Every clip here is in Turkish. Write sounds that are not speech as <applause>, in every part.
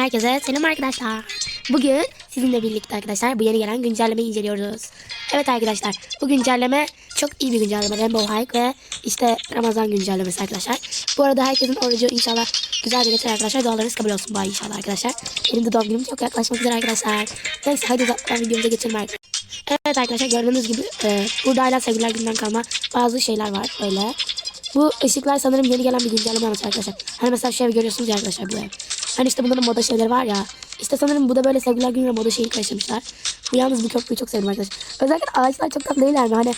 Herkese selam arkadaşlar. Bugün sizinle birlikte arkadaşlar bu yeni gelen güncellemeyi inceliyoruz. Evet arkadaşlar bu güncelleme çok iyi bir güncelleme. Rainbow Hike ve işte Ramazan güncellemesi arkadaşlar. Bu arada herkesin orucu inşallah güzelce geçer arkadaşlar. Dualarınız kabul olsun bu ay inşallah arkadaşlar. Benim de doğum günüm çok yaklaşmak üzere arkadaşlar. Neyse hadi uzatmadan videomuza geçelim arkadaşlar. Evet arkadaşlar gördüğünüz gibi e, burada hala sevgililer günden kalma bazı şeyler var böyle. Bu ışıklar sanırım yeni gelen bir güncelleme amaç arkadaşlar. Hani mesela şu evi görüyorsunuz ya arkadaşlar bu ev. Hani işte bunların moda şeyleri var ya. İşte sanırım bu da böyle sevgililer gününe moda şeyi karıştırmışlar. Bu yalnız bu köprüyü çok sevdim arkadaşlar. Özellikle ağaçlar çok tatlı değiller mi? Hani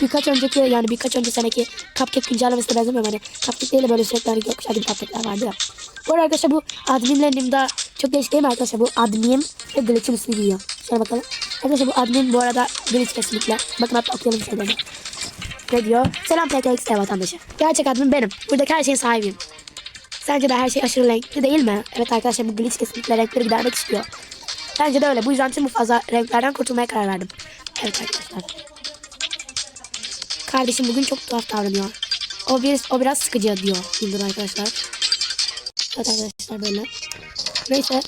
birkaç önceki yani birkaç önce seneki cupcake güncellemesine benzemiyor? Hani cupcake değil de böyle sürekli hani gökkuşağı gibi cupcake'ler vardı ya. Bu arada arkadaşlar bu adminle Nimda çok değişik değil mi arkadaşlar? Bu admin ve glitch'in üstünü giyiyor. Şöyle bakalım. Arkadaşlar bu admin bu arada glitch kesinlikle. Bakın hatta okuyalım şeylerini. Ne diyor? Selam PKXT vatandaşı. Gerçek admin benim. Buradaki her şeyin sahibiyim. Sence de her şey aşırı renkli değil mi? Evet arkadaşlar bu glitch kesinlikle renkleri gidermek istiyor. Bence de öyle. Bu yüzden tüm bu fazla renklerden kurtulmaya karar verdim. Evet arkadaşlar. Kardeşim bugün çok tuhaf davranıyor. O, bir, o biraz sıkıcı diyor Bildir arkadaşlar. Evet arkadaşlar böyle. Neyse.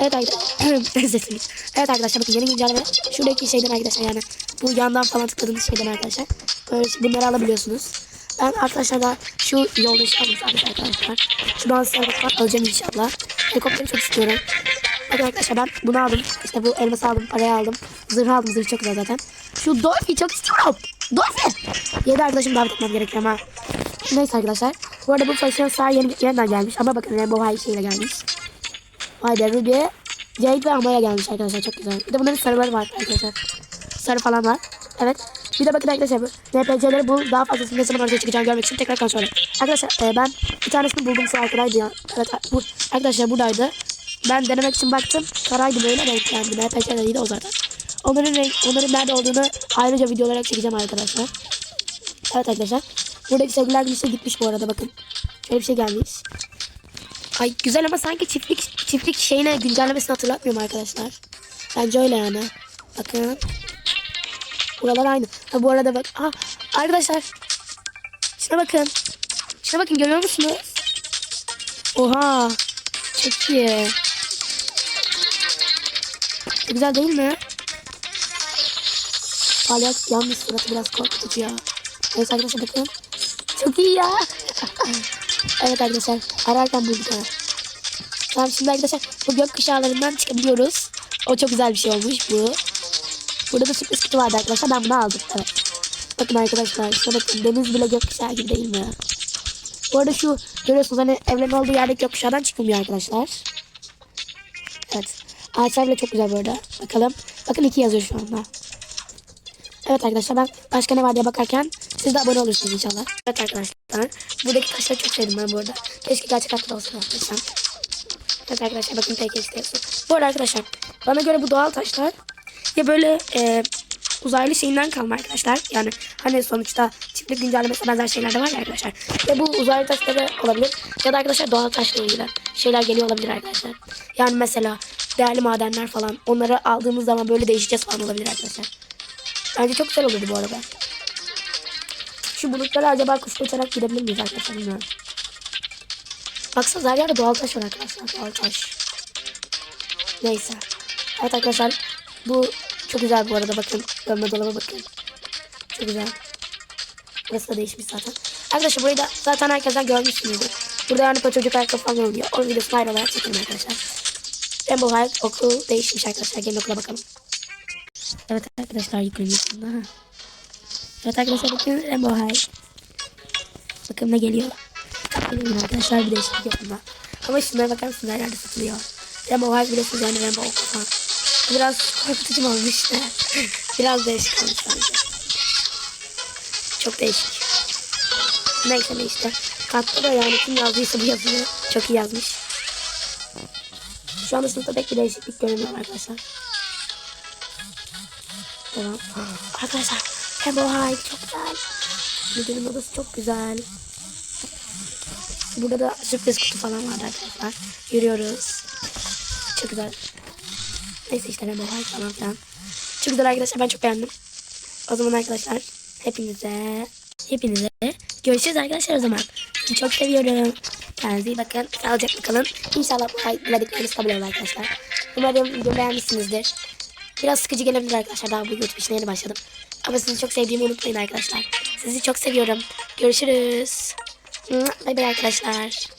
Evet arkadaşlar. <clears throat> Evet arkadaşlar bakın yeni güncelleme. Şuradaki şeyden arkadaşlar yani bu yandan falan tıkladığınız şeyden arkadaşlar. Böyle bunları alabiliyorsunuz. Ben arkadaşlar da şu yolda aldım sadece arkadaşlar. Şuradan sarılıklar alacağım inşallah. Helikopteri çok istiyorum. Bakın arkadaşlar ben bunu aldım. İşte bu elması aldım, parayı aldım. Zırh aldım, zırh çok güzel zaten. Şu Dolphy çok istiyorum. Dolphy! Yedi arkadaşım davet etmem gerekiyor ama. Neyse arkadaşlar. Bu arada bu Fashion Star yeni, yeniden gelmiş. Ama bakın Rainbow High şeyle gelmiş. Vay be Ruby. Jade ve Amaya gelmiş arkadaşlar çok güzel. Bir de bunların sarıları var arkadaşlar. Sarı falan var. Evet. Bir de bakın arkadaşlar bu NPC'leri bul daha fazlasını ne zaman ortaya çıkacağını görmek için tekrar kontrol. Arkadaşlar e, ben bir tanesini buldum şu arkadaydı ya. Evet bu arkadaşlar buradaydı. Ben denemek için baktım. Karaydı böyle renklendi. NPC değildi o zaten. Onların renk, onların nerede olduğunu ayrıca video olarak çekeceğim arkadaşlar. Evet arkadaşlar. Buradaki sevgililer günüsü gitmiş bu arada bakın. Şöyle bir şey gelmiş. Ay güzel ama sanki çiftlik çiftlik şeyine güncellemesini hatırlatmıyorum arkadaşlar. Bence öyle yani. Bakın. Buralar aynı. Ha, bu arada bak. Aa, arkadaşlar. Şuna bakın. Şuna bakın görüyor musunuz? Oha. Çok iyi. Çok güzel değil mi? Palyaç yalnız suratı biraz korkutucu ya. Evet arkadaşlar bakın. Çok iyi ya. <laughs> evet arkadaşlar. Ararken bulduk ha. Tamam şimdi arkadaşlar bu gökkuşağlarından çıkabiliyoruz. O çok güzel bir şey olmuş bu. Burada da sürpriz kutu vardı arkadaşlar. Ben bunu aldım. Evet. Bakın arkadaşlar. Şuna bakın. Deniz bile gökkuşağı gibi değil mi? Bu arada şu görüyorsunuz hani evlerin olduğu yerdeki gökkuşağından çıkmıyor arkadaşlar. Evet. Ağaçlar bile çok güzel bu arada. Bakalım. Bakın iki yazıyor şu anda. Evet arkadaşlar ben başka ne var diye bakarken siz de abone olursunuz inşallah. Evet arkadaşlar. Buradaki taşları çok sevdim ben bu arada. Keşke gerçek hayatta da olsa arkadaşlar. Evet arkadaşlar bakın tek istiyorsun. Bu arada arkadaşlar bana göre bu doğal taşlar ya böyle e, uzaylı şeyinden kalma arkadaşlar. Yani hani sonuçta çiftlik güncellemesine benzer şeyler de var ya arkadaşlar. Ve bu uzaylı taşları olabilir. Ya da arkadaşlar doğal taşla ilgili şeyler geliyor olabilir arkadaşlar. Yani mesela değerli madenler falan. Onları aldığımız zaman böyle değişeceğiz falan olabilir arkadaşlar. Bence çok güzel olurdu bu arada. Şu bulutlara acaba kuşla uçarak gidebilir miyiz arkadaşlar bilmiyorum. Baksanıza her yerde doğal taş var arkadaşlar. Doğal taş. Neyse. Evet arkadaşlar. Bu çok güzel bu arada bakın. Dönme dolaba bakın. Çok güzel. Burası da değişmiş zaten. Arkadaşlar burayı da zaten herkesten görmüşsünüzdür. Burada yani çocuk ayakkabı falan oluyor. Onun videosunu ayrı olarak çekelim arkadaşlar. Rainbow High okul değişmiş arkadaşlar. Gelin okula bakalım. Evet arkadaşlar yükleniyor şimdi. ha. Evet arkadaşlar bakın Rainbow High. Bakın ne geliyor. Geliyor arkadaşlar bir değişiklik bunda. Ama şunlara bakar mısınız her yerde satılıyor. Rainbow High biliyorsunuz yani Rainbow okul falan. Biraz korkutucu mu olmuş. Biraz değişik olmuş bence. Çok değişik. Neyse ne işte. Katta da yani kim yazdıysa bu yazıyı çok iyi yazmış. Şu anda sınıfta pek bir değişiklik görünmüyor arkadaşlar. Devam. Arkadaşlar Rainbow High çok güzel. Müdürün odası çok güzel. Burada da sürpriz kutu falan var arkadaşlar. Yürüyoruz. Çok güzel. Neyse işte Rainbow High falan filan. Çok güzel arkadaşlar ben çok beğendim. O zaman arkadaşlar hepinize hepinize görüşürüz arkadaşlar o zaman. Çok seviyorum. Kendinize iyi bakın. Sağlıcakla kalın. İnşallah bu diledikleriniz kabul olur arkadaşlar. Umarım videomu beğenmişsinizdir. Biraz sıkıcı gelebilir arkadaşlar. Daha bu YouTube işine yeni başladım. Ama sizi çok sevdiğimi unutmayın arkadaşlar. Sizi çok seviyorum. Görüşürüz. Bay bay arkadaşlar.